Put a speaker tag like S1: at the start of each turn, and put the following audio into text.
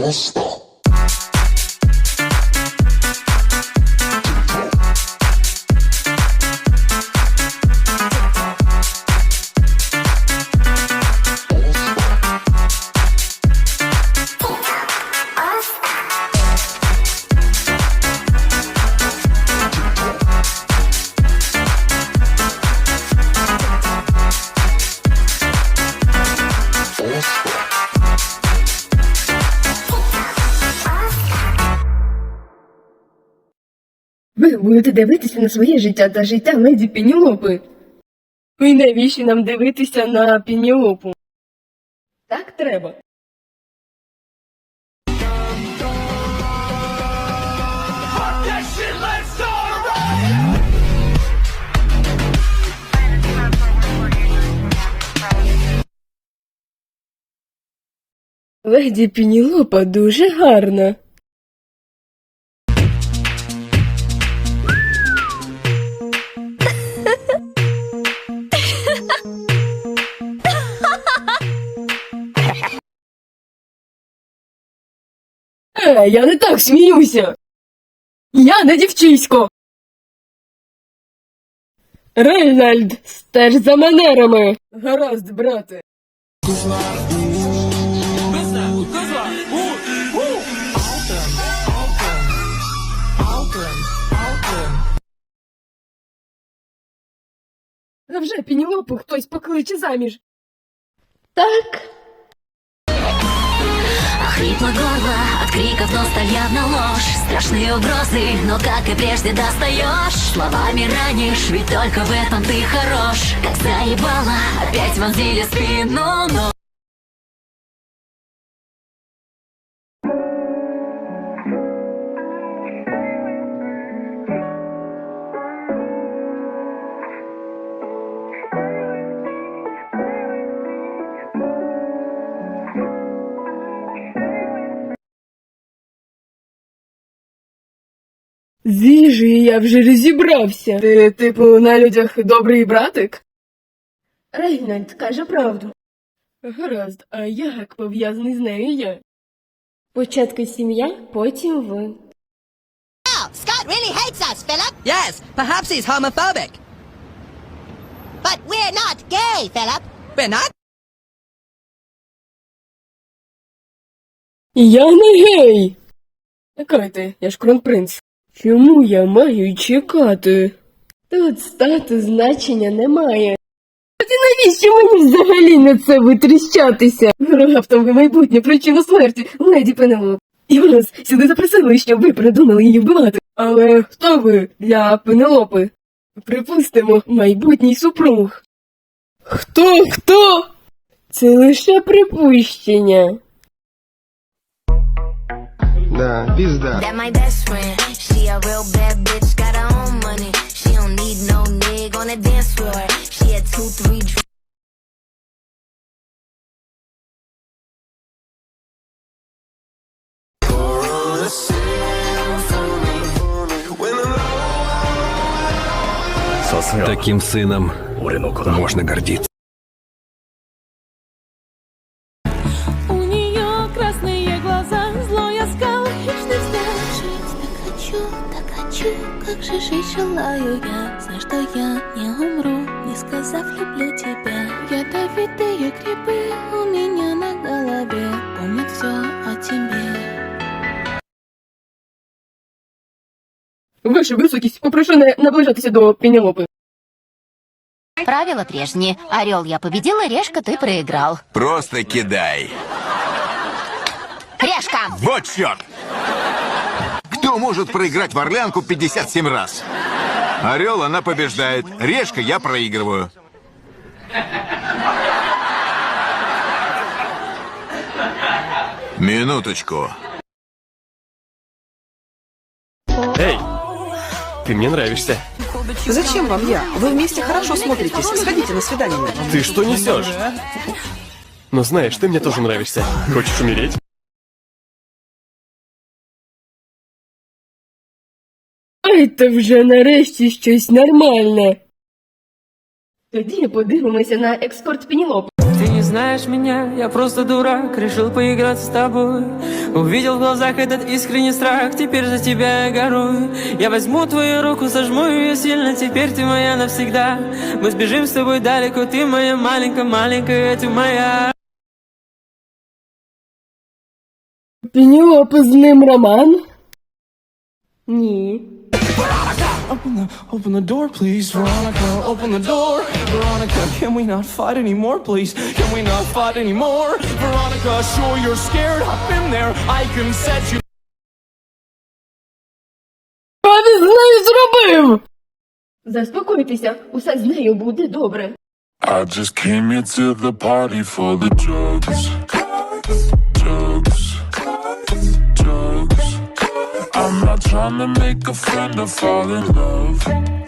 S1: Não está. Ви будете дивитися на своє життя та життя леді Пенілопи. І навіщо нам дивитися на Пенілопу? Так треба. Леді Пенілопа дуже гарна. Е, я не так сміюся. Я не дівчисько. Рейнальд, стеж за манерами. Гаразд, брате. Невже Пенілопу хтось покличе заміж? Так.
S2: Хрипло горло от криков, но стоят на ложь. Страшные угрозы, но как и прежде достаешь. Словами ранишь, ведь только в этом ты хорош. Как заебало, опять вонзили спину, но
S1: З їжею я вже розібрався. Ти, типу, на людях добрий братик? Рейнольд каже правду. Гаразд, а як пов'язаний з нею я? Спочатку сім'я, потім ви.
S3: Wow, Scott really hates us, Philip.
S4: Yes, perhaps he's homophobic.
S3: But we're not gay, Philip.
S4: We're not?
S1: Я не гей. Чекайте, я ж кронпринц. Чому я маю чекати? Тут статус значення немає. Тоді навіщо мені взагалі на це витріщатися? Раптом ви майбутня причина смерті, леді Пенелоп. І вас сюди запросили, щоб ви придумали її вбивати. Але хто ви для Пенелопи? Припустимо, майбутній супруг. Хто хто? Це лише припущення.
S5: Да, пизда.
S2: She a real bad bitch, got her own money She don't need no nigga on the dance floor She had two, three drinks
S6: Таким сыном можно гордиться.
S7: Хочу, как же жить желаю я Знаю, что я не умру, не сказав люблю тебя Ядовитые грибы у меня на голове Помнят все о тебе
S1: Ваша високість, попрошу не наближатися до Пенелопи.
S2: Правила прежние. Орел я победил, и решка ты проиграл.
S8: Просто кидай.
S2: Решка!
S8: Вот черт! Кто может проиграть в Орлянку 57 раз? Орел, она побеждает. Решка, я проигрываю. Минуточку.
S6: Эй, ты мне нравишься.
S4: Зачем вам я? Вы вместе хорошо смотритесь. Сходите на свидание.
S6: Ты что несешь? Но знаешь, ты мне тоже нравишься. Хочешь умереть?
S1: Дайте вже нарешті щось нормальне. Тоді подивимося на екскорт Пенелопи.
S9: Ты не знаешь меня, я просто дурак Решил поиграться с тобой Увидел в глазах этот искренний страх Теперь за тебя я горую Я возьму твою руку, сожму ее сильно Теперь ты моя навсегда Мы сбежим с тобой далеко Ты моя маленькая-маленькая, ты моя
S1: Пенелопи з ним роман? Ні.
S10: Open the, open the door, please, Veronica. Open the door, Veronica. Can we not fight anymore, please? Can we not fight anymore, Veronica? Sure, you're scared. I've been there. I can set you.
S1: Що він з нею зробив? Заспокойтеся, усе з нею буде добре.
S11: I just came here to the party for the drugs. Drugs. Drugs. I'm not trying to make a friend or fall in love.